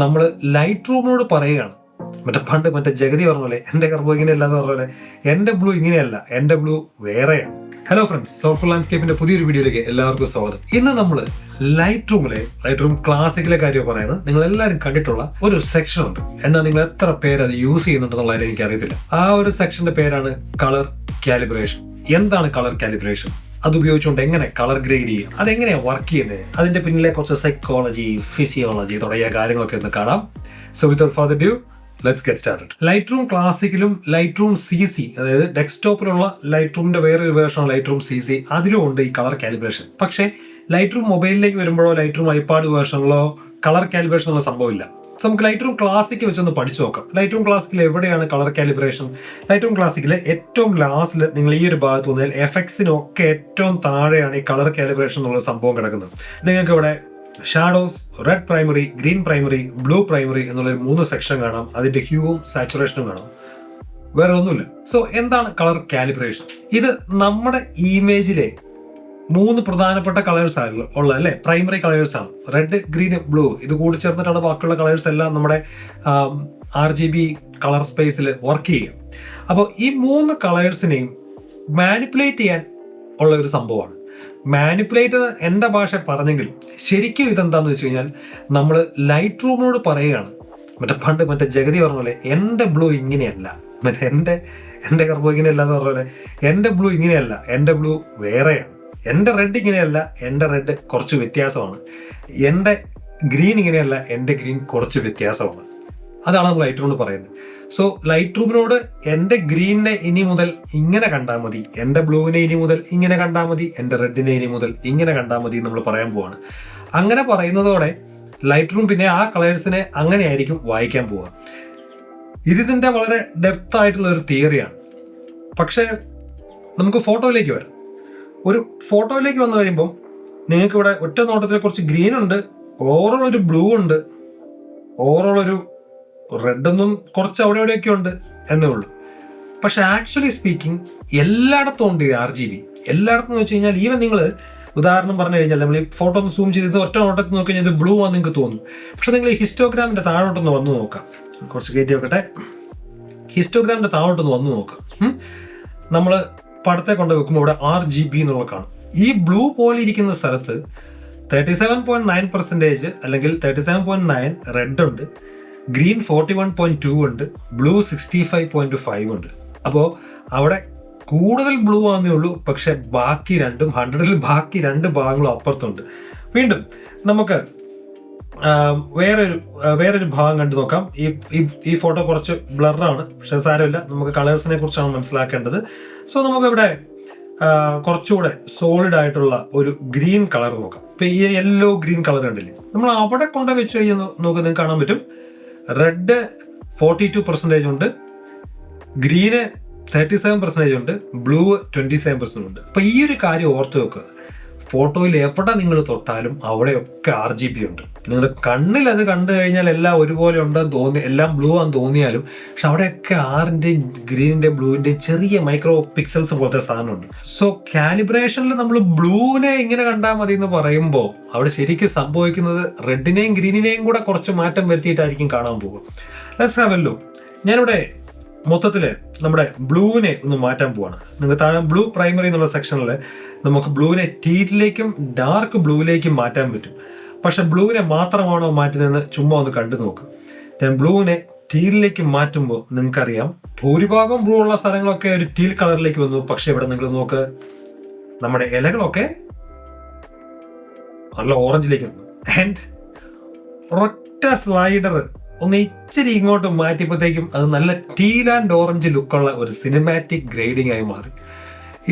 നമ്മൾ ലൈറ്റ് റൂമിനോട് പറയുകയാണ്. മറ്റേ പണ്ട് മറ്റേ ജഗതി പറഞ്ഞ പോലെ എന്റെ ഗർഭം ഇങ്ങനെയല്ല എന്ന് പറഞ്ഞ പോലെ എന്റെ ബ്ലൂ ഇങ്ങനെയല്ല എന്റെ ബ്ലൂ വേറെയാണ്. ഹലോ ഫ്രണ്ട്സ് സോഫ്റ്റ് ലാൻഡ്സ്കേപ്പിന്റെ പുതിയൊരു വീഡിയോയിലേക്ക് എല്ലാവർക്കും സ്വാഗതം. ഇന്ന് നമ്മൾ ലൈറ്റ് റൂമിലെ ലൈറ്റ് റൂം ക്ലാസിക്കിലെ കാര്യം പറയുന്നത് നിങ്ങൾ എല്ലാവരും കണ്ടിട്ടുള്ള ഒരു സെക്ഷൻ ഉണ്ട്. എന്നാൽ നിങ്ങൾ എത്ര പേര് അത് യൂസ് ചെയ്യുന്നുണ്ടെന്നുള്ള കാര്യം ആ ഒരു സെക്ഷന്റെ പേരാണ് കളർ കാലിബ്രേഷൻ എന്താണ് കളർ കാലിബ്രേഷൻ അത് ഉപയോഗിച്ചുകൊണ്ട് എങ്ങനെ കളർ ഗ്രേഡ് ചെയ്യും? അതെങ്ങനെയാണ് വർക്ക് ചെയ്യുന്നത്? അതിന്റെ പിന്നിലെ കുറച്ച് സൈക്കോളജി ഫിസിയോളജി തുടങ്ങിയ കാര്യങ്ങളൊക്കെ ഒന്ന് കാണാം. So without further due let's get started light room ക്ലാസിക്കിലും light room C C അതായത് ഡെസ്ക്ടോപ്പിലുള്ള ലൈറ്റ് റൂമിന്റെ വേറൊരു വേർഷനാണ് ലൈറ്റ് റൂം സി സി അതിലും ഉണ്ട് ഈ കളർ കാലിബ്രേഷൻ പക്ഷേ ലൈറ്റ് റൂം മൊബൈലിലേക്ക് വരുമ്പോഴോ ലൈറ്റ് റൂം ഐപാഡ് വേർഷനിലോ കളർ കാലിബ്രേഷൻ ഒന്നും സംഭവമില്ല. നമുക്ക് ലൈറ്റ് റൂം ക്ലാസിക് വെച്ചൊന്ന് പഠിച്ചു നോക്കാം. ലൈറ്റ് റൂം ക്ലാസിക്കിൽ എവിടെയാണ് കളർ കാലിബ്രേഷൻ ലൈറ്റ് റൂം ക്ലാസിക്കിൽ ഏറ്റവും ലാസ്റ്റിൽ നിങ്ങൾ ഈ ഒരു ഭാഗത്ത് വന്നാൽ എഫക്സിനൊക്കെ ഏറ്റവും താഴെയാണ് ഈ കളർ കാലിബ്രേഷൻ എന്നുള്ള സംഭവം കിടക്കുന്നത്. നിങ്ങൾക്ക് ഇവിടെ shadows red primary green primary blue primary എന്നുള്ള മൂന്ന് സെക്ഷൻ കാണാം. അതിന്റെ ഹ്യൂവും സാച്ചുറേഷനും കാണാം. വേറെ ഒന്നുമില്ല. സോ എന്താണ് കളർ കാലിബ്രേഷൻ ഇത് നമ്മുടെ ഇമേജിലെ മൂന്ന് പ്രധാനപ്പെട്ട കളേഴ്സ് ആണ് ഉള്ളത് അല്ലേ? പ്രൈമറി കളേഴ്സ് ആണ്. റെഡ് ഗ്രീൻ ബ്ലൂ ഇത് കൂടി ചേർന്നിട്ടാണ് ബാക്കിയുള്ള കളേഴ്സ് എല്ലാം നമ്മുടെ ആർ ജി ബി കളർ സ്പേസിൽ വർക്ക് ചെയ്യും അപ്പോൾ ഈ മൂന്ന് കളേഴ്സിനെയും മാനിപ്പുലേറ്റ് ചെയ്യാൻ ഉള്ള ഒരു സംഭവമാണ്. മാനിപ്പുലേറ്റ് എന്റെ ഭാഷ പറഞ്ഞെങ്കിൽ ശരിക്കും ഇതെന്താന്ന് വെച്ച് കഴിഞ്ഞാൽ നമ്മൾ ലൈറ്റ് റൂമിനോട് പറയുകയാണ്. മറ്റേ പണ്ട് മറ്റേ ജഗതി പറഞ്ഞ പോലെ എന്റെ ബ്ലൂ ഇങ്ങനെയല്ല. മറ്റേ എന്റെ എന്റെ കറുപ്പ് ഇങ്ങനെയല്ല എന്ന് പറഞ്ഞ പോലെ എന്റെ ബ്ലൂ ഇങ്ങനെയല്ല. എന്റെ ബ്ലൂ വേറെയാണ്. എന്റെ റെഡ് ഇങ്ങനെയല്ല എന്റെ റെഡ് കുറച്ച് വ്യത്യാസമാണ്. എന്റെ ഗ്രീൻ ഇങ്ങനെയല്ല എന്റെ ഗ്രീൻ കുറച്ച് വ്യത്യാസമാണ്. അതാണ് നമ്മൾ ലൈറ്റ് റൂമിൽ പറയുന്നത്. സോ ലൈറ്റ് റൂമിനോട് എന്റെ ഗ്രീനിനെ ഇനി മുതൽ ഇങ്ങനെ കണ്ടാൽ മതി. എന്റെ ബ്ലൂവിനെ ഇനി മുതൽ ഇങ്ങനെ കണ്ടാൽ മതി. എന്റെ റെഡിനെ ഇനി മുതൽ ഇങ്ങനെ കണ്ടാൽ മതി നമ്മൾ പറയാൻ പോവാണ്. അങ്ങനെ പറയുന്നതോടെ ലൈറ്റ് റൂം പിന്നെ ആ കളേഴ്സിനെ അങ്ങനെയായിരിക്കും വായിക്കാൻ പോവുക ഇതിതിന്റെ വളരെ ഡെപ്ത് ആയിട്ടുള്ള ഒരു തിയറിയാണ് പക്ഷേ നമുക്ക് ഫോട്ടോയിലേക്ക് വരാം. ഒരു ഫോട്ടോയിലേക്ക് വന്നു കഴിയുമ്പം നിങ്ങൾക്ക് ഇവിടെ ഒറ്റ നോട്ടത്തിൽ കുറച്ച് ഗ്രീൻ ഉണ്ട് ഓവറോൾ ഒരു ബ്ലൂ ഉണ്ട് ഓവറോൾ ഒരു റെഡ് ഒന്നും കുറച്ച് അവിടെ എവിടെയൊക്കെ ഉണ്ട് എന്നേ ഉള്ളൂ. പക്ഷെ ആക്ച്വലി സ്പീക്കിംഗ് എല്ലായിടത്തും ഉണ്ട് ആർ ജി ബി എല്ലായിടത്തും വെച്ച് കഴിഞ്ഞാൽ ഈവൻ നിങ്ങൾ ഉദാഹരണം പറഞ്ഞു കഴിഞ്ഞാൽ നമ്മൾ ഈ ഫോട്ടോ ഒന്ന് സൂം ചെയ്ത് ഒറ്റ നോട്ടത്തിൽ നോക്കി കഴിഞ്ഞാൽ ഇത് ബ്ലൂ ആണെന്ന് നിങ്ങൾക്ക് തോന്നും. പക്ഷെ നിങ്ങൾ ഈ ഹിസ്റ്റോഗ്രാമിന്റെ താഴോട്ടൊന്ന് വന്ന് നോക്കാം. കുറച്ച് കയറ്റി വെക്കട്ടെ. ഹിസ്റ്റോഗ്രാമിന്റെ താഴോട്ടൊന്ന് വന്ന് നോക്കാം. നമ്മൾ പടത്തെ കൊണ്ട് വെക്കുമ്പോൾ ഇവിടെ ആർ ജി ബി എന്നുള്ള കാണും. ഈ ബ്ലൂ പോലെ ഇരിക്കുന്ന സ്ഥലത്ത് thirty seven point nine percentage അല്ലെങ്കിൽ thirty seven point nine red ഉണ്ട് green forty one point two ഉണ്ട് blue sixty five point five ഉണ്ട്. അപ്പോൾ അവിടെ കൂടുതൽ ബ്ലൂ ആണെന്നേ ഉള്ളൂ പക്ഷെ ബാക്കി രണ്ടും ഹൺഡ്രഡിൽ ബാക്കി രണ്ട് ഭാഗങ്ങളും അപ്പുറത്തുണ്ട്. വീണ്ടും നമുക്ക് വേറൊരു വേറൊരു ഭാഗം കണ്ടു നോക്കാം. ഈ ഈ- ഫോട്ടോ കുറച്ച് ബ്ലറാണ് പക്ഷെ സാരമില്ല. നമുക്ക് കളേഴ്സിനെ കുറിച്ചാണ് മനസ്സിലാക്കേണ്ടത്. സോ നമുക്കിവിടെ കുറച്ചുകൂടെ സോളിഡ് ആയിട്ടുള്ള ഒരു ഗ്രീൻ കളർ നോക്കാം. ഇപ്പൊ ഈ യെല്ലോ ഗ്രീൻ കളർ കണ്ടില്ലേ? നമ്മൾ അവിടെ കൊണ്ട് വെച്ച് കഴിഞ്ഞാൽ നോക്കി നിങ്ങൾക്ക് കാണാൻ പറ്റും. റെഡ് ഫോർട്ടി ടു പെർസെന്റേജ് ഉണ്ട്. ഗ്രീന് തേർട്ടി സെവൻ പെർസെന്റേജ് ഉണ്ട്. ബ്ലൂ ട്വന്റി സെവൻ പെർസെന്റ് ഉണ്ട്. അപ്പൊ ഈ ഒരു കാര്യം ഓർത്ത് വെക്കുക. ഫോട്ടോയിൽ എവിടെ നിങ്ങൾ തൊട്ടാലും അവിടെയൊക്കെ ആർ ജി ബി ഉണ്ട്. നിങ്ങൾ കണ്ണിൽ അത് കണ്ടു കഴിഞ്ഞാൽ എല്ലാം ഒരുപോലെ ഉണ്ടെന്ന് തോന്നി എല്ലാം ബ്ലൂ ആണെന്ന് തോന്നിയാലും പക്ഷെ അവിടെയൊക്കെ ആറിന്റെയും ഗ്രീനിന്റെയും ബ്ലൂവിന്റെയും ചെറിയ മൈക്രോ പിക്സൽസ് പോലത്തെ സാധനമുണ്ട്. സോ കാലിബ്രേഷനിൽ നമ്മൾ ബ്ലൂവിനെ ഇങ്ങനെ കണ്ടാൽ മതി എന്ന് പറയുമ്പോൾ അവിടെ ശരിക്കും സംഭവിക്കുന്നത് റെഡിനെയും ഗ്രീനിനെയും കൂടെ കുറച്ച് മാറ്റം വരുത്തിയിട്ടായിരിക്കും കാണാൻ പോകും ലെറ്റ്സ് ഹാവ് എല്ലോ ഞാനിവിടെ മൊത്തത്തിൽ നമ്മുടെ ബ്ലൂവിനെ ഒന്ന് മാറ്റാൻ പോവാണ്. നിങ്ങൾ താഴെ ബ്ലൂ പ്രൈമറി എന്നുള്ള സെക്ഷനിൽ നമുക്ക് ബ്ലൂവിനെ ടീറ്റിലേക്കും ഡാർക്ക് ബ്ലൂവിലേക്കും മാറ്റാൻ പറ്റും. പക്ഷെ ബ്ലൂവിനെ മാത്രമാണോ മാറ്റുന്നതെന്ന് ചുമ്മാ ഒന്ന് കണ്ടു നോക്ക്. ഞാൻ ബ്ലൂവിനെ ടീലിലേക്ക് മാറ്റുമ്പോൾ നിങ്ങൾക്കറിയാം ഭൂരിഭാഗം ബ്ലൂ ഉള്ള സ്ഥലങ്ങളൊക്കെ ഒരു ടീൽ കളറിലേക്ക് വന്നു. പക്ഷെ ഇവിടെ നിങ്ങൾ നോക്ക് നമ്മുടെ ഇലകളൊക്കെ നല്ല ഓറഞ്ചിലേക്ക് വന്നു. ആൻഡ് ഒറ്റ സ്ലൈഡർ ഒന്ന് ഇച്ചിരി ഇങ്ങോട്ട് മാറ്റിയപ്പോഴത്തേക്കും അത് നല്ല ടീൽ ആൻഡ് ഓറഞ്ച് ലുക്കുള്ള ഒരു സിനിമാറ്റിക് ഗ്രേഡിംഗ് ആയി മാറി.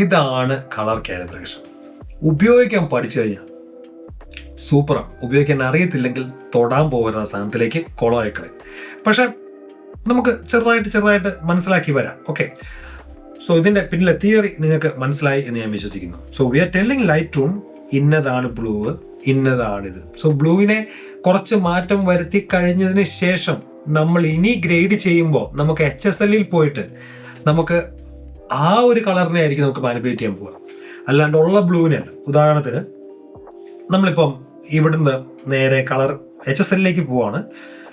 ഇതാണ് കളർ കാലിബ്രേഷൻ ഉപയോഗിക്കാൻ പഠിച്ചു കഴിഞ്ഞാൽ സൂപ്പറാണ് ഉപയോഗിക്കാൻ അറിയത്തില്ലെങ്കിൽ തൊടാൻ പോകുന്ന സാധനത്തിലേക്ക് കുളമായിക്കളെ പക്ഷെ നമുക്ക് ചെറുതായിട്ട് ചെറുതായിട്ട് മനസ്സിലാക്കി വരാം. ഓക്കെ സോ ഇതിന്റെ പിന്നിലെ തിയറി നിങ്ങൾക്ക് മനസ്സിലായി എന്ന് ഞാൻ വിശ്വസിക്കുന്നു. So we are telling Lightroom ഇന്നതാണ് ബ്ലൂ ഇന്നതാണിത്. സോ ബ്ലൂവിനെ കുറച്ച് മാറ്റം വരുത്തി കഴിഞ്ഞതിന് ശേഷം നമ്മൾ ഇനി ഗ്രേഡ് ചെയ്യുമ്പോൾ നമുക്ക് എച്ച് എസ് എല്ലിൽ പോയിട്ട് നമുക്ക് ആ ഒരു കളറിനെ ആയിരിക്കും നമുക്ക് മാനിപ്പുലേറ്റ് ചെയ്യാൻ പോവുക. അല്ലാണ്ട് ഉള്ള ബ്ലൂവിനെ ഉദാഹരണത്തിന് നമ്മളിപ്പം ഇവിടുന്ന് നേരെ കളർ എച്ച് എസ് എല്ലിലേക്ക് പോവാണ്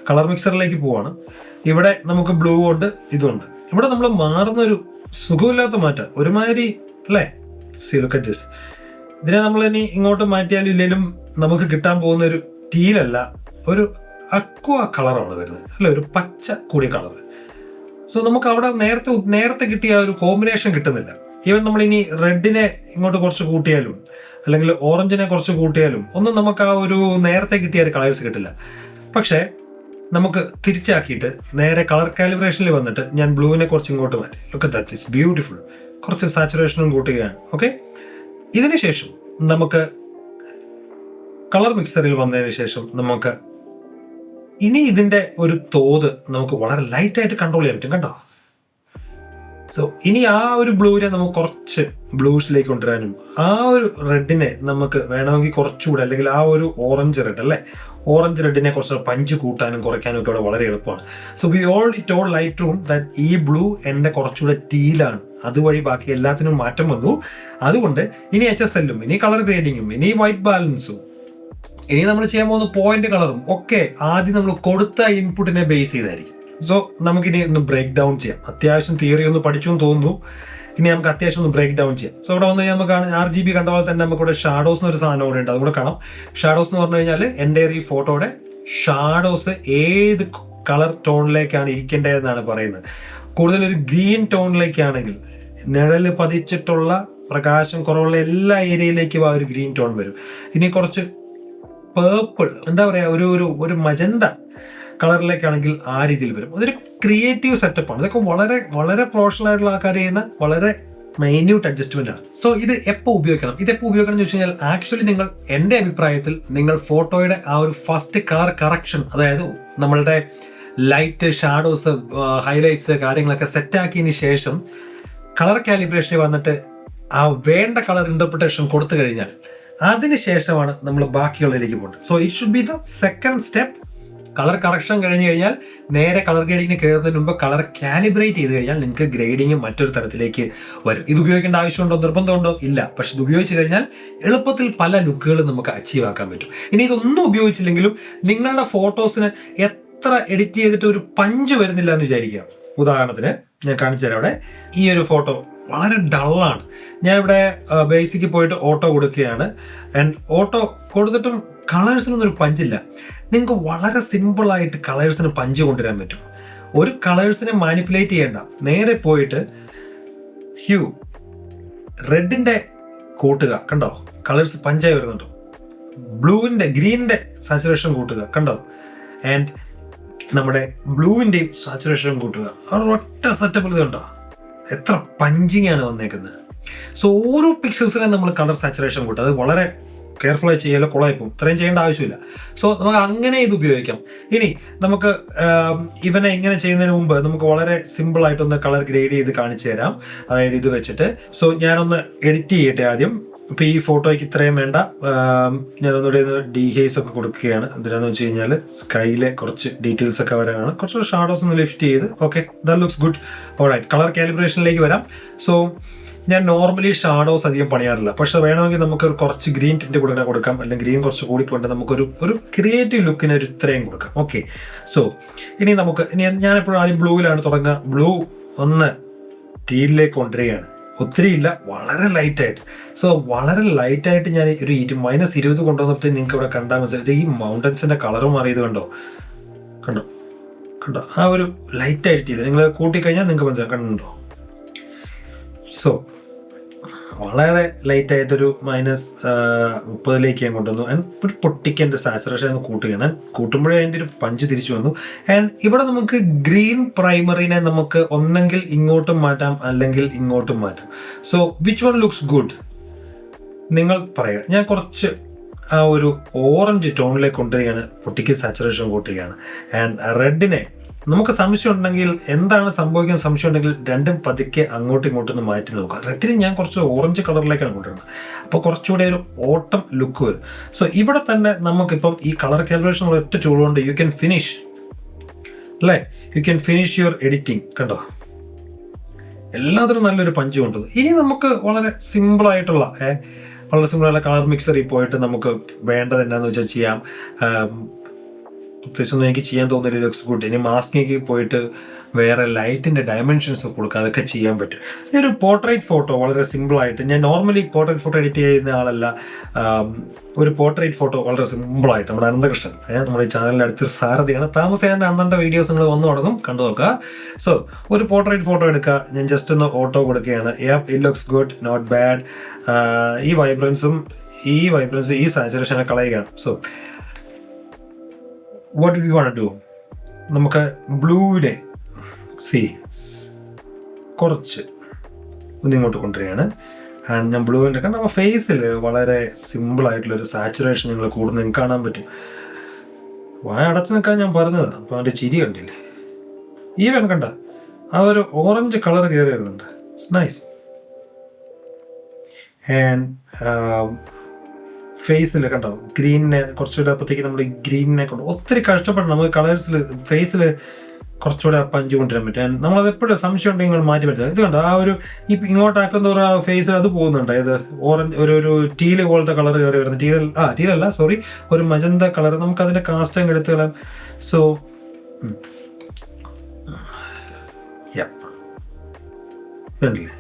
കളർ മിക്സറിലേക്ക് പോവാണ്. ഇവിടെ നമുക്ക് ബ്ലൂ ഉണ്ട് ഇതുണ്ട്. ഇവിടെ നമ്മൾ മാറുന്ന ഒരു സുഖമില്ലാത്ത മാറ്റം. ഒരുമാതിരി അല്ലേ? സി ലുക്ക് ജസ്റ്റ് ഇതിനെ നമ്മൾ ഇനി ഇങ്ങോട്ട് മാറ്റിയാലും ഇല്ലെങ്കിലും നമുക്ക് കിട്ടാൻ പോകുന്ന ഒരു ടീലല്ല ഒരു അക്വ കളറാണ് വരുന്നത്. അല്ല? ഒരു പച്ച കൂടിയ കളർ സോ നമുക്ക് അവിടെ നേരത്തെ നേരത്തെ കിട്ടിയ ഒരു കോമ്പിനേഷൻ കിട്ടുന്നില്ല. ഈവൻ നമ്മൾ ഇനി റെഡിനെ ഇങ്ങോട്ട് കുറച്ച് കൂട്ടിയാലും അല്ലെങ്കിൽ ഓറഞ്ചിനെ കുറച്ച് കൂട്ടിയാലും ഒന്നും നമുക്ക് ആ ഒരു നേരത്തെ കിട്ടിയ ഒരു കളേഴ്സ് കിട്ടില്ല. പക്ഷേ നമുക്ക് തിരിച്ചാക്കിയിട്ട് നേരെ കളർ കാലിബ്രേഷനിൽ വന്നിട്ട് ഞാൻ ബ്ലൂവിനെ കുറച്ച് ഇങ്ങോട്ട് മാറ്റി. ലുക്ക് ദാറ്റ് ഇസ് ബ്യൂട്ടിഫുൾ കുറച്ച് സാച്ചുറേഷനും കൂട്ടുകയാണ്. ഓക്കെ ഇതിനുശേഷം നമുക്ക് കളർ മിക്സറിൽ വന്നതിന് ശേഷം നമുക്ക് ഇനി ഇതിന്റെ ഒരു തോത് നമുക്ക് വളരെ ലൈറ്റായിട്ട് കൺട്രോൾ ചെയ്യാൻ പറ്റും കണ്ടോ? സോ ഇനി ആ ഒരു ബ്ലൂവിനെ നമുക്ക് കുറച്ച് ബ്ലൂഷിലേക്ക് കൊണ്ടുവരാനും ആ ഒരു റെഡിനെ നമുക്ക് വേണമെങ്കിൽ കുറച്ചുകൂടെ അല്ലെങ്കിൽ ആ ഒരു ഓറഞ്ച് റെഡ് അല്ലേ? ഓറഞ്ച് റെഡിനെ കുറച്ച് പഞ്ച് കൂട്ടാനും കുറയ്ക്കാനും ഒക്കെ ഇവിടെ വളരെ എളുപ്പമാണ്. So we all it all Lightroom that ഈ ബ്ലൂ എന്റെ കുറച്ചുകൂടെ ടീലാണ് അതുവഴി ബാക്കി എല്ലാത്തിനും മാറ്റം വന്നു. അതുകൊണ്ട് ഇനി എച്ച് എസ് എല്ലും ഇനി കളർ ഗ്രേഡിങ്ങും ഇനി വൈറ്റ് ബാലൻസും ഇനി നമ്മൾ ചെയ്യാൻ പോകുന്ന പോയിന്റ് കളറും ഒക്കെ ആദ്യം നമ്മൾ കൊടുത്ത ഇൻപുട്ടിനെ ബേസ് ചെയ്തായിരിക്കും. സോ നമുക്കിനി ഒന്ന് ബ്രേക്ക് ഡൗൺ ചെയ്യാം. അത്യാവശ്യം തിയറി ഒന്ന് പഠിച്ചു എന്ന് തോന്നുന്നു. ഇനി നമുക്ക് അത്യാവശ്യം ഒന്ന് ബ്രേക്ക് ഡൗൺ ചെയ്യാം. സോ ഇവിടെ വന്ന് കഴിഞ്ഞാൽ നമുക്ക് ആർ ജി ബി കണ്ട പോലെ തന്നെ നമുക്ക് ഇവിടെ ഷാഡോസ് എന്നൊരു സാധനം കൂടെ ഉണ്ട്. അതുകൂടെ കാണാം. ഷാഡോസ് എന്ന് പറഞ്ഞു കഴിഞ്ഞാൽ എന്റെ ഈ ഫോട്ടോയുടെ ഷാഡോസ് ഏത് കളർ ടോണിലേക്കാണ് ഇരിക്കേണ്ടതെന്നാണ് പറയുന്നത്. കൂടുതൽ ഒരു ഗ്രീൻ ടോണിലേക്കാണെങ്കിൽ നിഴൽ പതിച്ചിട്ടുള്ള പ്രകാശം കുറവുള്ള എല്ലാ ഏരിയയിലേക്കും ആ ഒരു ഗ്രീൻ ടോൺ വരും. ഇനി കുറച്ച് പേർപ്പിൾ എന്താ പറയുക ഒരു ഒരു ഒരു മജന്ത കളറിലേക്കാണെങ്കിൽ ആ രീതിയിൽ വരും. അതൊരു ക്രിയേറ്റീവ് സെറ്റപ്പാണ് ഇതൊക്കെ വളരെ വളരെ പ്രൊഫഷണൽ ആയിട്ടുള്ള ആൾക്കാർ ചെയ്യുന്ന വളരെ മൈന്യൂട്ട് അഡ്ജസ്റ്റ്മെന്റ് ആണ്. സോ ഇത് എപ്പോൾ ഉപയോഗിക്കണം? ഇത് എപ്പോൾ ഉപയോഗിക്കണം എന്ന് വെച്ച് കഴിഞ്ഞാൽ ആക്ച്വലി നിങ്ങൾ എന്റെ അഭിപ്രായത്തിൽ നിങ്ങൾ ഫോട്ടോയുടെ ആ ഒരു ഫസ്റ്റ് കളർ കറക്ഷൻ അതായത് നമ്മളുടെ ലൈറ്റ് ഷാഡോസ് ഹൈലൈറ്റ്സ് കാര്യങ്ങളൊക്കെ സെറ്റ് ആക്കിയതിന് ശേഷം കളർ കാലിബ്രേഷൻ വന്നിട്ട് ആ വേണ്ട കളർ ഇന്റർപ്രിട്ടേഷൻ കൊടുത്തു കഴിഞ്ഞാൽ അതിന് ശേഷമാണ് നമ്മൾ ബാക്കിയുള്ളതിലേക്ക് പോകുന്നത് so it should be the second step colour correction കഴിഞ്ഞ് കഴിഞ്ഞാൽ നേരെ കളർ ഗ്രേഡിങ്ങിന് കയറുന്നതിന് മുമ്പ് കളർ കാലിബ്രേറ്റ് ചെയ്ത് കഴിഞ്ഞാൽ നിങ്ങൾക്ക് ഗ്രേഡിങ് മറ്റൊരു തരത്തിലേക്ക് വരും. ഇത് ഉപയോഗിക്കേണ്ട ആവശ്യമുണ്ടോ നിർബന്ധമുണ്ടോ? ഇല്ല. പക്ഷെ ഇത് ഉപയോഗിച്ച് കഴിഞ്ഞാൽ എളുപ്പത്തിൽ പല ലുക്കുകളും നമുക്ക് അച്ചീവ് ആക്കാൻ പറ്റും. ഇനി ഇതൊന്നും ഉപയോഗിച്ചില്ലെങ്കിലും നിങ്ങളുടെ ഫോട്ടോസിന് എത്ര എഡിറ്റ് ചെയ്തിട്ട് ഒരു പഞ്ച് വരുന്നില്ല എന്ന് വിചാരിക്കുക ഉദാഹരണത്തിന് ഞാൻ കാണിച്ചു തരാം അവിടെ. ഈ ഒരു ഫോട്ടോ വളരെ ഡള്ളാണ് ഞാൻ ഇവിടെ ബേസിക്ക് പോയിട്ട് ഓട്ടോ കൊടുക്കുകയാണ്. ആൻഡ് ഓട്ടോ കൊടുത്തിട്ടും കളേഴ്സിനൊന്നും ഒരു പഞ്ചില്ല നിങ്ങൾക്ക് വളരെ സിമ്പിളായിട്ട് കളേഴ്സിന് പഞ്ച് കൊണ്ടുവരാൻ പറ്റും. ഒരു കളേഴ്സിനെ മാനിപ്പുലേറ്റ് ചെയ്യേണ്ട. നേരെ പോയിട്ട് ഹ്യൂ റെഡിന്റെ കൂട്ടുക. കണ്ടോ? കളേഴ്സ് പഞ്ചായി വരുന്നുണ്ടോ. ബ്ലൂവിന്റെ ഗ്രീനിന്റെ സാച്ചുറേഷൻ കൂട്ടുക. കണ്ടോ? ആൻഡ് നമ്മുടെ ബ്ലൂവിന്റെയും സാച്ചുറേഷൻ കൂട്ടുക. ഒറ്റ സെറ്റപ്പിൽ ഇത് കണ്ടോ? എത്ര പഞ്ചിങ് ആണ് വന്നേക്കുന്നത്. സോ ഓരോ പിക്ചേഴ്സിനെ നമ്മൾ കളർ സാച്ചുറേഷൻ കൂട്ടുക. അത് വളരെ കെയർഫുൾ ആയി ചെയ്യാലോ കുളമായിപ്പോവും ഇത്രയും ചെയ്യേണ്ട ആവശ്യമില്ല. സോ നമുക്ക് അങ്ങനെ ഇത് ഉപയോഗിക്കാം. ഇനി നമുക്ക് ഇവനെ ഇങ്ങനെ ചെയ്യുന്നതിന് മുമ്പ് നമുക്ക് വളരെ സിമ്പിൾ ആയിട്ടൊന്ന് കളർ ഗ്രേഡ് ചെയ്ത് കാണിച്ചു തരാം. അതായത് ഇത് വെച്ചിട്ട്. സോ ഞാനൊന്ന് എഡിറ്റ് ചെയ്യട്ടെ ആദ്യം. ഇപ്പൊ ഈ ഫോട്ടോയ്ക്ക് ഇത്രയും വേണ്ട. ഞാനൊന്നുകൂടെ ഡീഹേസ് ഒക്കെ കൊടുക്കുകയാണ്. എന്തിനാന്ന് വെച്ച് കഴിഞ്ഞാൽ സ്കൈയിലെ കുറച്ച് ഡീറ്റെയിൽസ് ഒക്കെ വരാനാണ്. കുറച്ച് ഷാഡോസ് ഒന്ന് ലിഫ്റ്റ് ചെയ്ത്. Okay the looks good alright colour കാലിബ്രേഷനിലേക്ക് വരാം. സോ ഞാൻ നോർമലി ഷാഡോസ് അധികം പണിയാറില്ല. പക്ഷെ വേണമെങ്കിൽ നമുക്ക് ഒരു കുറച്ച് ഗ്രീൻ ടിന്റ് കൂടെ കൊടുക്കാം. അല്ലെങ്കിൽ ഗ്രീൻ കുറച്ച് കൂടി പോയിട്ട് നമുക്കൊരു ഒരു ക്രിയേറ്റീവ് ലുക്കിന് ഒരു ഇത്രയും കൊടുക്കാം. ഓക്കെ സോ ഇനി നമുക്ക് ഇനി ഞാനെപ്പോഴും ആദ്യം ബ്ലൂവിലാണ് തുടങ്ങുക. ബ്ലൂ ഒന്ന് ടീലിലേക്ക് കൊണ്ടുവരികയാണ്. ഒത്തിരി ഇല്ല വളരെ ലൈറ്റ് ആയിട്ട് സോ വളരെ ലൈറ്റ് ആയിട്ട് ഞാൻ ഒരു ഇരു മൈനസ് ഇരുപത് കൊണ്ടുവന്നപ്പോൾ നിങ്ങൾക്ക് ഇവിടെ കണ്ടാൽ മനസ്സിലായി ഈ മൗണ്ടൻസിന്റെ കളർ മാറിയത് കണ്ടോ? കണ്ടോ? കണ്ടോ? ആ ഒരു ലൈറ്റായിട്ട് ചെയ്ത് നിങ്ങൾ കൂട്ടിക്കഴിഞ്ഞാൽ നിങ്ങൾക്ക് മനസ്സിലാക്കാം കണ്ടോ? സോ വളരെ ലൈറ്റ് ആയിട്ടൊരു മൈനസ് മുപ്പതിലേക്ക് ഞാൻ കൊണ്ടുവന്നു. ആൻഡ് ഒരു പൊട്ടിക്ക് എന്റെ സാച്ചുറേഷൻ ഒന്ന് കൂട്ടുകയാണ്. ഞാൻ കൂട്ടുമ്പോഴേ അതിന്റെ ഒരു പഞ്ച് തിരിച്ചു വന്നു. ആൻഡ് ഇവിടെ നമുക്ക് ഗ്രീൻ പ്രൈമറിനെ നമുക്ക് ഒന്നെങ്കിൽ ഇങ്ങോട്ടും മാറ്റാം അല്ലെങ്കിൽ ഇങ്ങോട്ടും മാറ്റാം. So which one looks good നിങ്ങൾ പറയുക. ഞാൻ കുറച്ച് ആ ഒരു ഓറഞ്ച് ടോണിലേക്ക് കൊണ്ടുവരികയാണ്. പൊട്ടിക്ക് സാച്ചുറേഷൻ കൂട്ടുകയാണ്. ആൻഡ് റെഡിനെ നമുക്ക് സംശയം ഉണ്ടെങ്കിൽ എന്താണ് സംഭവിക്കാൻ സംശയം ഉണ്ടെങ്കിൽ രണ്ടും പതുക്കെ അങ്ങോട്ടും ഇങ്ങോട്ടും ഒന്ന് മാറ്റി നോക്കുക റെഡിന് ഞാൻ കുറച്ച് ഓറഞ്ച് കളറിലേക്കാണ് കൊണ്ടുവരുന്നത്. അപ്പോൾ കുറച്ചുകൂടെ ഒരു ഓട്ടം ലുക്ക് വരും. സോ ഇവിടെ തന്നെ നമുക്കിപ്പം ഈ കളർ കാൽക്കുലേഷൻ ഒറ്റ ടൂൾ യു ക്യാൻ ഫിനിഷ് അല്ലേ? You can finish your editing കണ്ടോ? എല്ലാത്തിനും നല്ലൊരു പഞ്ച് കൊണ്ടുവന്നു ഇനി നമുക്ക് വളരെ സിമ്പിളായിട്ടുള്ള വളരെ സിമ്പിളായിട്ടുള്ള കളർ മിക്സറിൽ പോയിട്ട് നമുക്ക് വേണ്ടത് എന്താണെന്ന് വെച്ചാൽ ചെയ്യാം. ആം, പ്രത്യേകിച്ചൊന്നും എനിക്ക് ചെയ്യാൻ തോന്നുന്നില്ല ലുക്സ് കൂട്ടി ഇനി മാസ്കിലേക്ക് പോയിട്ട് വേറെ ലൈറ്റിന്റെ ഡയമെൻഷൻസ് കൊടുക്കുക അതൊക്കെ ചെയ്യാൻ പറ്റും. ഈ ഒരു പോർട്രേറ്റ് ഫോട്ടോ വളരെ സിമ്പിൾ ആയിട്ട് ഞാൻ നോർമലി പോർട്രേറ്റ് ഫോട്ടോ എഡിറ്റ് ചെയ്യുന്ന ആളല്ല. ഒരു പോർട്രേറ്റ് ഫോട്ടോ വളരെ സിമ്പിൾ ആയിട്ട് നമ്മുടെ അനന്തകൃഷ്ണൻ നമ്മുടെ ഈ ചാനലിന്റെ അടുത്തൊരു സാരഥിയാണ്. താമസിയാന്റെ അണ്ണന്റെ വീഡിയോസ് നിങ്ങൾ വന്നു തുടങ്ങും കണ്ടു നോക്കുക. സോ ഒരു പോർട്രേറ്റ് ഫോട്ടോ എടുക്കുക. ഞാൻ ജസ്റ്റ് ഒന്ന് ഓട്ടോ കൊടുക്കുകയാണ്. It looks good not bad ഈ വൈബ്രൻസും ഈ വൈബ്രൻസും ഈ സാച്ചുറേഷനെ കളയുകയാണ്. So what you want do നമുക്ക് ബ്ലൂവിനെ സി കുറച്ച് ഒന്നിങ്ങോട്ട് കൊണ്ടുവരികയാണ്. ആൻഡ് ഞാൻ ബ്ലൂവിന്റെ കാരണം അപ്പോൾ ഫേസിൽ വളരെ ഒരു സാച്ചുറേഷൻ നിങ്ങൾ കൂടുതൽ നിങ്ങൾക്ക് കാണാൻ പറ്റും. വായ അടച്ചു നിൽക്കാൻ ഞാൻ പറഞ്ഞത് അപ്പോൾ അവന്റെ ചിരി കണ്ടില്ലേ? ഈവൻ കണ്ട ആ ഒരു ഓറഞ്ച് കളർ കയറി വരുന്നുണ്ട് നൈസ് ആൻഡ് ഫേസിൽ കണ്ടോ? ഗ്രീനിനെ കുറച്ചുകൂടെ അപ്പോഴത്തേക്ക് നമ്മൾ ഗ്രീനിനെ കൊണ്ട് ഒത്തിരി കഷ്ടപ്പെടണം. നമുക്ക് കളേഴ്സിൽ ഫേസിൽ കുറച്ചുകൂടെ പഞ്ച് കൊണ്ടുവരാൻ പറ്റും നമ്മളത് എപ്പോഴും സംശയം ഉണ്ടെങ്കിൽ നിങ്ങൾ മാറ്റി പറ്റില്ല ഇത് കണ്ടോ? ആ ഒരു ഈ ഇങ്ങോട്ടാക്കുന്ന ഒരു ഫേസിൽ അത് പോകുന്നുണ്ട്. അതായത് ഓറഞ്ച് ഒരു ഒരു ടീൽ പോലത്തെ കളർ കയറി വരുന്നത്. ടീൽ ആ ടീലല്ല സോറി ഒരു മജന്ത കളർ നമുക്ക് കാസ്റ്റ് അങ്ങ് എടുത്ത് കളയാം. സോ കണ്ടില്ലേ?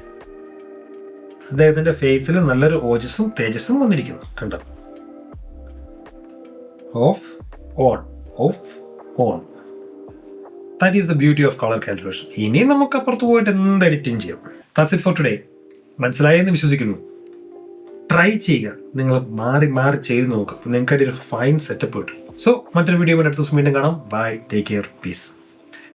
അദ്ദേഹത്തിന്റെ ഫേസിൽ നല്ലൊരു ഓജസ്സും തേജസ്സും വന്നിരിക്കുന്നു. കണ്ടോ? Off on off on. That is the beauty of colour calculation ഇനി നമുക്ക് അപ്പുറത്ത് പോയിട്ട് എന്ത് എഡിറ്റിംഗ് ചെയ്യാം? ദാറ്റ്സ് ഇറ്റ് ഫോർ ടുഡേ മനസ്സിലായെന്ന് വിശ്വസിക്കുന്നു. ട്രൈ ചെയ്യുക. നിങ്ങൾ മാറി മാറി ചെയ്ത് നോക്കുക. നിങ്ങൾക്ക് ഒരു ഫൈൻ സെറ്റപ്പ് കിട്ടും. സോ മറ്റൊരു വീഡിയോ അടുത്ത ദിവസം വീണ്ടും കാണാം. Bye take care piece